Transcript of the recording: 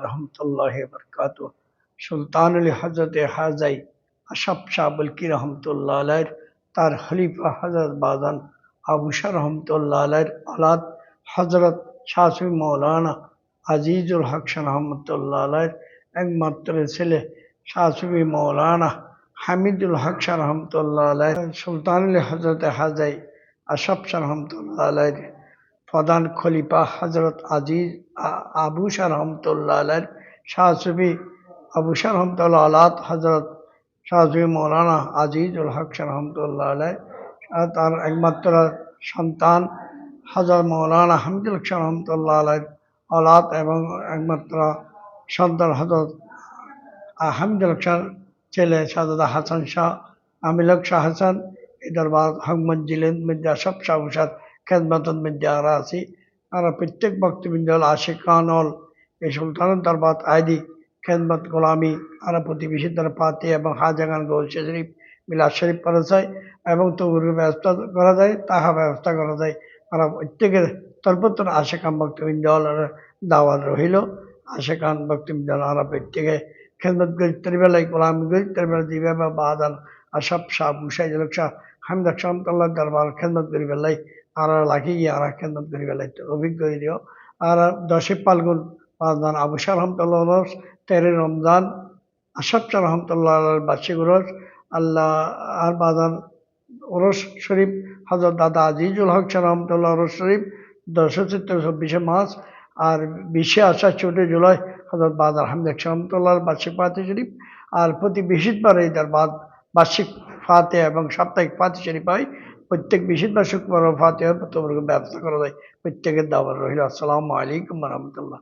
রহমতুল্লাহ বরকাত সুলতান আলী হজরত হাজাই আশাফ শাহ বলকি রহমতুল্লাহ আলাইর তার খলিফা হজরত বাজান আবু শাহ রহমতুল্লাহ আলাইর আলাদ হজরত শাহসুই মৌলানা আজিজুল হক শাহ রহমতুল্লাহ আলাইর একমাত্র ছেলে শাহসুবি মৌলানা হামিদুল হক শাহ রহমতুল্লাহ আলাই সুলতান আলী হজরত হাজাই আশাফ শাহ রহমতুল্লাহ আলাইর প্রধান খলিফা হজরত আজিজ আবু শাহ রহমতুল্লাহ আলাইর শাহসুবি আবু শাহ রহমতুল্লাহ আলাদ হজরত শাহসুবি মৌলানা আজিজুল হক শাহ রহমতুল্লাহ আলাই তার একমাত্র সন্তান হজরত মৌলানা হামিদুল শাহ রহমতুল্লাহ আলাইর আলাদ এবং একমাত্র সন্তান হজরত আহমদুল শাহ ছেলে সাদাদা হাসান শাহ আমিলক শাহ হাসান, এই দরবার হক মঞ্জিলেন মির্জা সব শাহ উসাদ খেদমতন মির্জা আরা আছি। আর প্রত্যেক বক্তবৃন্দ হল আশিকান হল এই সুলতানের দরবার আইদি খেদমত গোলামি আর প্রতিবেশী দ্বারা পাতি এবং হাজাগান গৌসে শরীফ, মিলাদ শরীফ করা যায় এবং তবুরের ব্যবস্থা করা যায়, তাহা ব্যবস্থা করা যায়। আর প্রত্যেকের তরপত্র আশেখান হল দাওয়াত রহিল। আশেখান বক্তবৃন্দ হল আর প্রত্যেকে খেদমত গরিতের বেলায় গোলাম গরিতের বেলা দিবে বা বাদান আসাব শাহ মুসাইজুল শাহ হামিদ রহমতুল্লাহ দরবার খেদমত করি বেলায় আর লাগি গিয়ে আর খেদমত করি বেলায় তো অভিজ্ঞ দিও। আর দশে পালগুন বাদান আবু শাহ রহমতুল্লাহ তেরে রমজান আসাব শাহ রহমতুল্লাহ বার্ষিক রস আল্লাহ আর বাদান ওরস শরীফ হজরত দাদা আজিজুল হক শাহ রহমতুল্লাহ ওরস শরীফ, দশে চিত্র চব্বিশে মাস আর বিশে আসা চৌঠে জুলাই হজরত বাদ আহমদ রহমতুল্লাহ বার্ষিক পাতি শরীফ, আর প্রতি বৃহস্পতিবার এই দরবার বার্ষিক ফাতে এবং সাপ্তাহিক ফাতে শরীফ হয়। প্রত্যেক বেশিরভাগ শুক্রবার ফাতে হয় তোমার ব্যবস্থা করা যায়। প্রত্যেকের দাবার রহিল আসসালামু আলাইকুম রহমতুল্লাহ।